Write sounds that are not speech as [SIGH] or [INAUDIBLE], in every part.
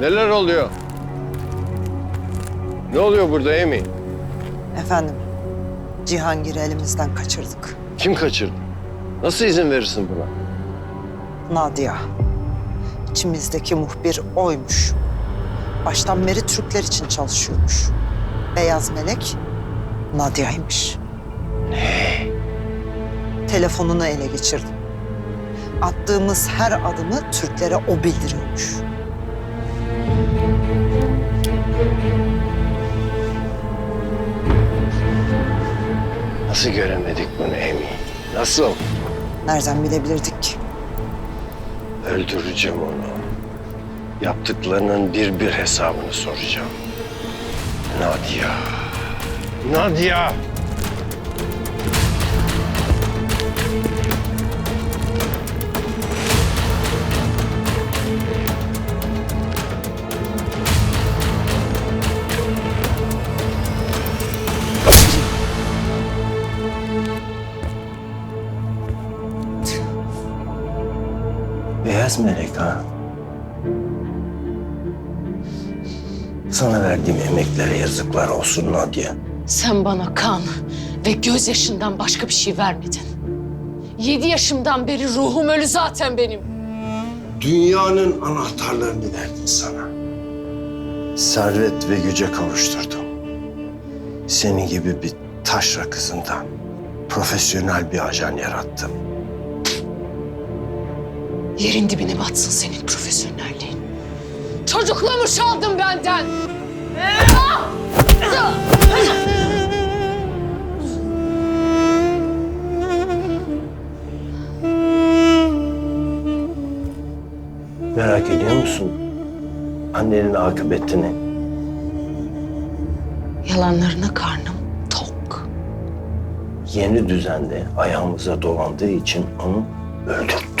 Neler oluyor? Ne oluyor burada Emi? Efendim, Cihangir'i elimizden kaçırdık. Kim kaçırdı? Nasıl izin verirsin buna? Nadia. İçimizdeki muhbir oymuş. Baştan beri Türkler için çalışıyormuş. Beyaz melek Nadia'ymış. Ne? Telefonunu ele geçirdim. Attığımız her adımı Türklere o bildiriyormuş. Nasıl göremedik bunu Emi? Nasıl? Nereden bilebilirdik ki? Öldüreceğim onu. Yaptıklarının bir bir hesabını soracağım. Nadia. Nadia! Beyaz melek ha. Sana verdiğim emeklere yazıklar olsun Nadia. Sen bana kan ve gözyaşından başka bir şey vermedin. Yedi yaşımdan beri ruhum ölü zaten benim. Dünyanın anahtarlarını verdim sana. Servet ve güce kavuşturdum. Seni gibi bir taşra kızından profesyonel bir ajan yarattım. Yerin dibine batsın senin profesyonelliğin. Çocukluğumu çaldın benden. Merak ediyor musun? Annenin akıbetini. Yalanlarına karnım tok. Yeni düzende ayağımıza dolandığı için onu öldürttüm.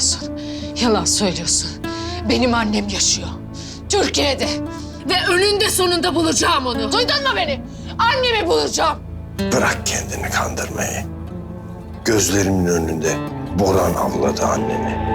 Söylüyorsun. Yalan söylüyorsun. Benim annem yaşıyor. Türkiye'de. Ve önünde sonunda bulacağım onu. Duydun mu beni? Annemi bulacağım. Bırak kendini kandırmayı. Gözlerimin önünde Boran avladı anneni.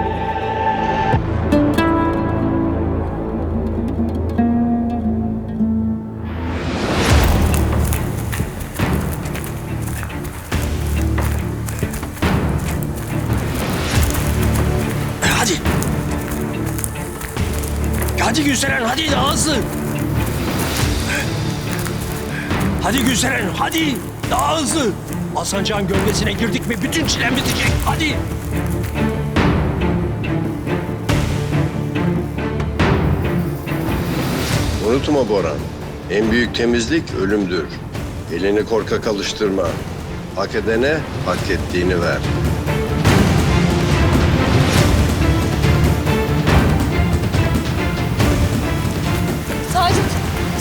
Hadi Gülseren hadi daha hızlı. Hadi Gülseren hadi daha hızlı. Hasancan gölgesine girdik mi bütün çilem bitecek. Hadi. Unutma Boran. En büyük temizlik ölümdür. Elini korkak alıştırma. Hak edene hak ettiğini ver.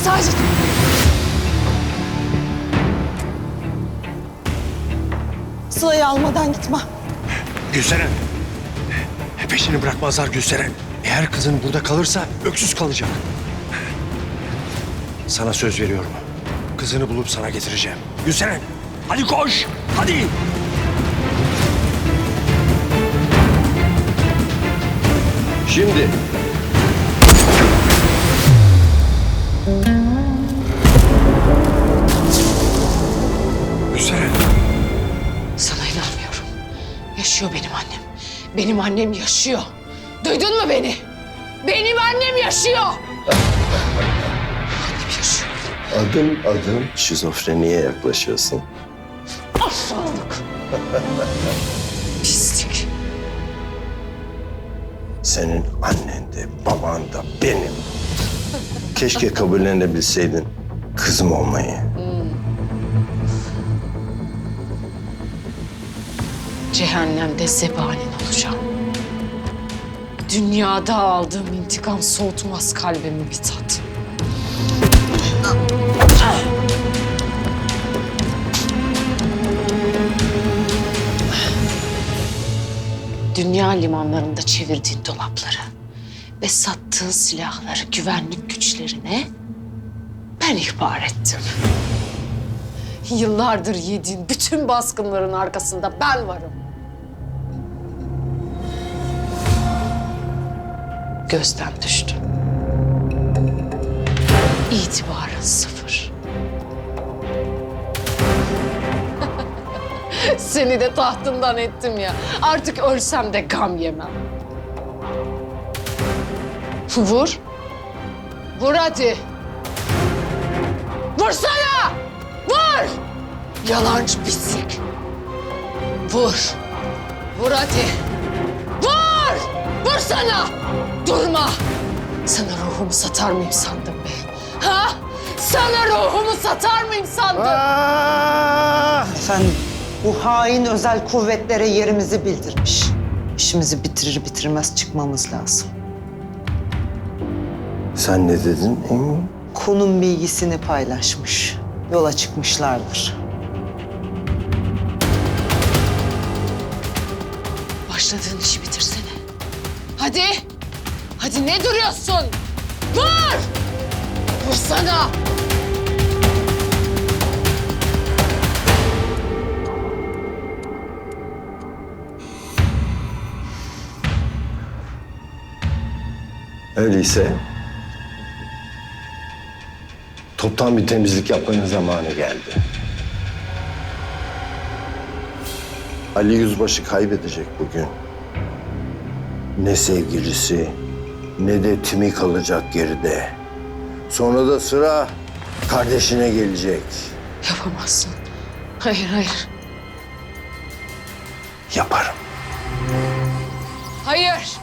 Sacit. Sıla'yı almadan gitmem. Gülseren. Peşini bırakmazlar Gülseren. Eğer kızın burada kalırsa öksüz kalacak. Sana söz veriyorum. Kızını bulup sana getireceğim. Gülseren hadi koş. Hadi. Şimdi Benim annem yaşıyor. Duydun mu beni? Benim annem yaşıyor. Annem yaşıyor. adım adım şizofreniye yaklaşıyorsun. Aşağılık. [LAUGHS] Pislik. Senin annen de baban da benim. Keşke kabullenebilseydin kızım olmayı. Cehennemde zebanin olacağım. Dünyada aldığım intikam soğutmaz kalbimi bir tat. Dünya limanlarında çevirdiğin dolapları ve sattığın silahları güvenlik güçlerine ben ihbar ettim. Yıllardır yediğin bütün baskınların arkasında ben varım. Gözden düştü. İtibarın sıfır. [LAUGHS] Seni de tahtından ettim ya. Artık ölsem de gam yemem. Vur. Vur hadi. Vursana! Vur! Yalancı pislik. Vur. Vur hadi. Vur! Vursana! Durma! Sana ruhumu satar mıyım sandın be? Ha? Sana ruhumu satar mıyım sandın? Efendim, bu hain özel kuvvetlere yerimizi bildirmiş. İşimizi bitirir bitirmez çıkmamız lazım. Sen ne dedin Emin? Konum bilgisini paylaşmış. Yola çıkmışlardır. Başladığın işi bitirsene. Hadi. Hadi ne duruyorsun? Vur! Vursana! Öyleyse toptan bir temizlik yapmanın zamanı geldi. Ali Yüzbaşı kaybedecek bugün. Ne sevgilisi ne de Timi kalacak geride. Sonra da sıra kardeşine gelecek. Yapamazsın. Hayır, hayır. Yaparım. Hayır.